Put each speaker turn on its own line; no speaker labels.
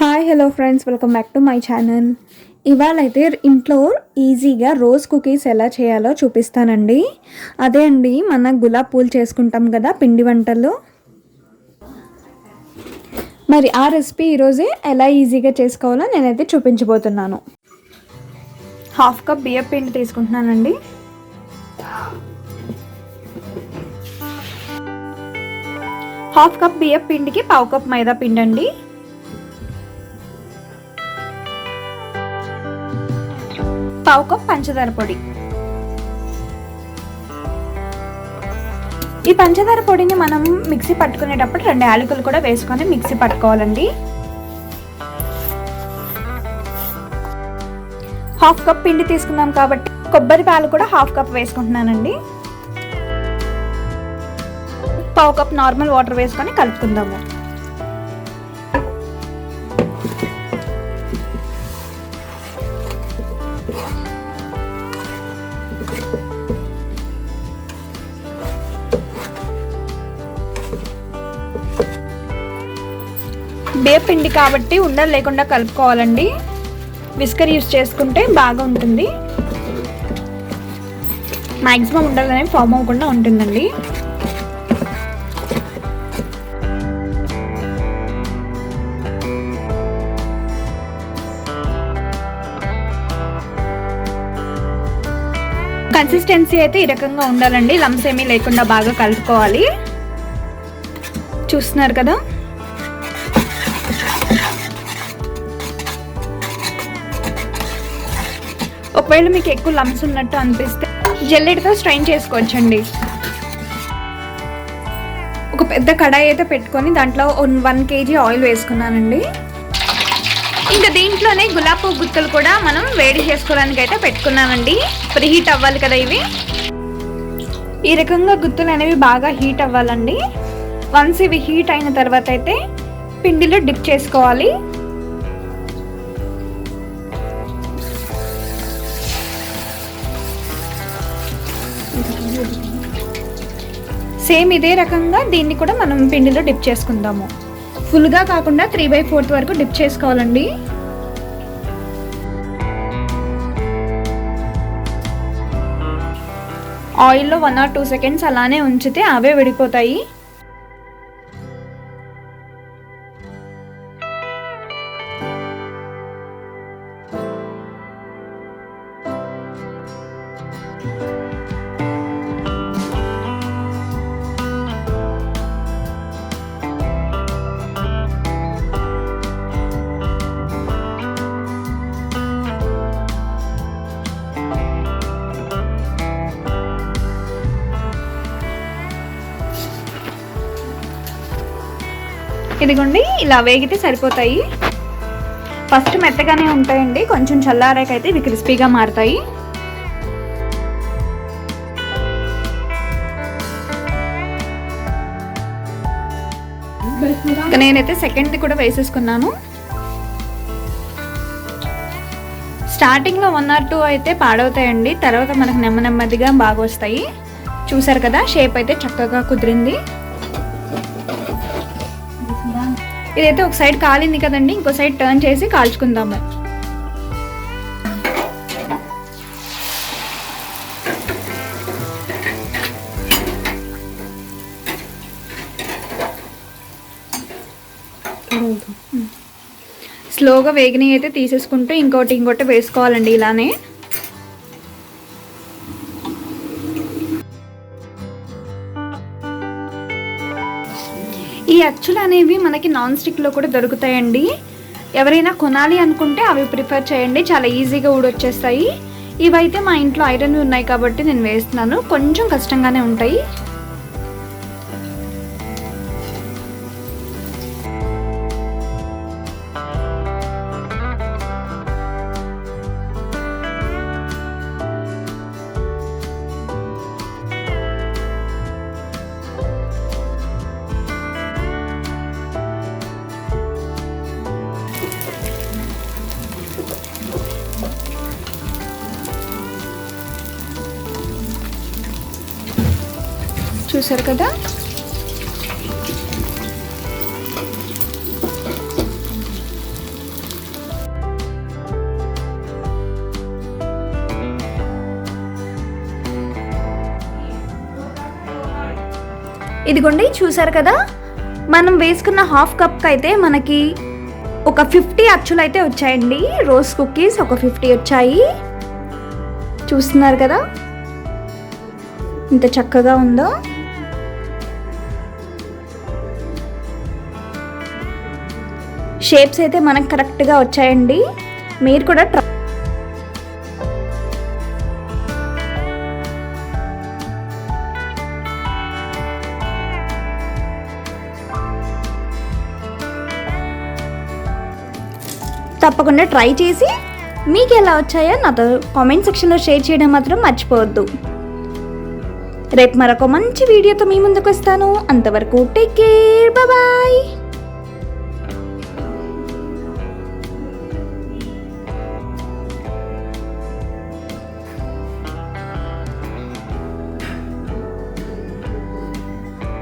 Hi hello friends welcome back to my channel ఇవాళ అయితే ఇంట్లో ఈజీగా రోజ్ కుకీస్ ఎలా చేయాలో చూపిస్తానండి. అదే అండి మన గులాబ్ పూలు చేసుకుంటాం కదా పిండి వంటలు. మరి ఆ రెసిపీ ఈరోజే ఎలా ఈజీగా చేసుకోవాలో నేనైతే చూపించబోతున్నాను. హాఫ్ కప్ బియ్యం పిండి తీసుకుంటున్నానండి. హాఫ్ కప్ బియ్యం పిండికి పావు కప్ మైదా పిండి అండి పావు కప్ పంచదార పొడి. ఈ పంచదార పొడిని మనం మిక్సీ పట్టుకునేటప్పుడు రెండు యాలకులు కూడా వేసుకొని మిక్సీ పట్టుకోవాలండి. హాఫ్ కప్ పిండి తీసుకున్నాం కాబట్టి కొబ్బరి పాలు కూడా హాఫ్ కప్ వేసుకుంటున్నానండి. పావు కప్ నార్మల్ వాటర్ వేసుకొని కలుపుకుందాము. బియ్య పిండి కాబట్టి ఉండలు లేకుండా కలుపుకోవాలండి. విస్కర్ యూస్ చేసుకుంటే బాగా ఉంటుంది మ్యాక్సిమం ఉండలు అనేవి ఫామ్ అవ్వకుండా ఉంటుందండి. కన్సిస్టెన్సీ అయితే ఈ రకంగా ఉండాలండి. లమ్స్ ఏమీ లేకుండా బాగా కలుపుకోవాలి. చూస్తున్నారు కదా? ఒకవేళ మీకు ఎక్కువ లమ్స్ ఉన్నట్టు అనిపిస్తే జల్లెడితో స్ట్రైన్ చేసుకోవచ్చండి. ఒక పెద్ద కడాయి అయితే పెట్టుకొని దాంట్లో వన్ కేజీ ఆయిల్ వేసుకున్నానండి. ఇంకా దీంట్లోనే గులాబ్ పువ్వు గుత్తులు కూడా మనం వేడి చేసుకోవడానికి అయితే పెట్టుకున్నామండి ప్రీహీట్ అవ్వాలి కదా ఇవి. ఈ రకంగా గుత్తులు అనేవి బాగా హీట్ అవ్వాలండి. వన్స్ ఇవి హీట్ అయిన తర్వాత అయితే పిండిలో డిప్ చేసుకోవాలి. సేమ్ ఇదే రకంగా దీన్ని కూడా మనం పిండిలో డిప్ చేసుకుందాము. ఫుల్గా కాకుండా త్రీ బై ఫోర్త్ వరకు డిప్ చేసుకోవాలండి. ఆయిల్లో వన్ ఆర్ టూ సెకండ్స్ అలానే ఉంచితే అవే విడిపోతాయి. ఇదిగోండి ఇలా వేగితే సరిపోతాయి. ఫస్ట్ మెత్తగానే ఉంటాయండి కొంచెం చల్లారాకైతే ఇవి క్రిస్పీగా మారుతాయి. నేనైతే సెకండ్ కూడా వేసేసుకున్నాను. స్టార్టింగ్లో వన్ ఆర్ టూ అయితే పాడవుతాయండి తర్వాత మనకు నెమ్మ నెమ్మదిగా బాగా వస్తాయి చూసారు కదా షేప్ అయితే చక్కగా కుదిరింది. ఇదైతే ఒక సైడ్ కాలింది కదండి ఇంకో సైడ్ టర్న్ చేసి కాల్చుకుందాము. స్లోగా వేగిని అయితే తీసేసుకుంటూ ఇంకోటి ఇంకోటి వేసుకోవాలండి ఇలానే. ఈ అచ్చులు అనేవి మనకి నాన్ స్టిక్లో కూడా దొరుకుతాయండి. ఎవరైనా కొనాలి అనుకుంటే అవి ప్రిఫర్ చేయండి. చాలా ఈజీగా ఊడొచ్చేస్తాయి. ఇవైతే మా ఇంట్లో ఐరన్ ఉన్నాయి కాబట్టి నేను వేస్తున్నాను. కొంచెం కష్టంగానే ఉంటాయి. చూసారు కదా? ఇదిగోండి చూసారు కదా? మనం వేసుకున్న హాఫ్ కప్కి అయితే మనకి ఒక ఫిఫ్టీ అచ్చులు అయితే వచ్చాయండి. రోజ్ కుకీస్ ఒక ఫిఫ్టీ వచ్చాయి. చూస్తున్నారు కదా? ఇంత చక్కగా ఉందో? షేప్స్ అయితే మనకు కరెక్ట్గా వచ్చాయండి. మీరు కూడా ట్రై తప్పకుండా ట్రై చేసి మీకు ఎలా వచ్చాయో నాతో కామెంట్ సెక్షన్లో షేర్ చేయడం మాత్రం మర్చిపోవద్దు. రేపు మరొక మంచి వీడియోతో మీ ముందుకు వస్తాను. అంతవరకు టేక్ కేర్ బాయ్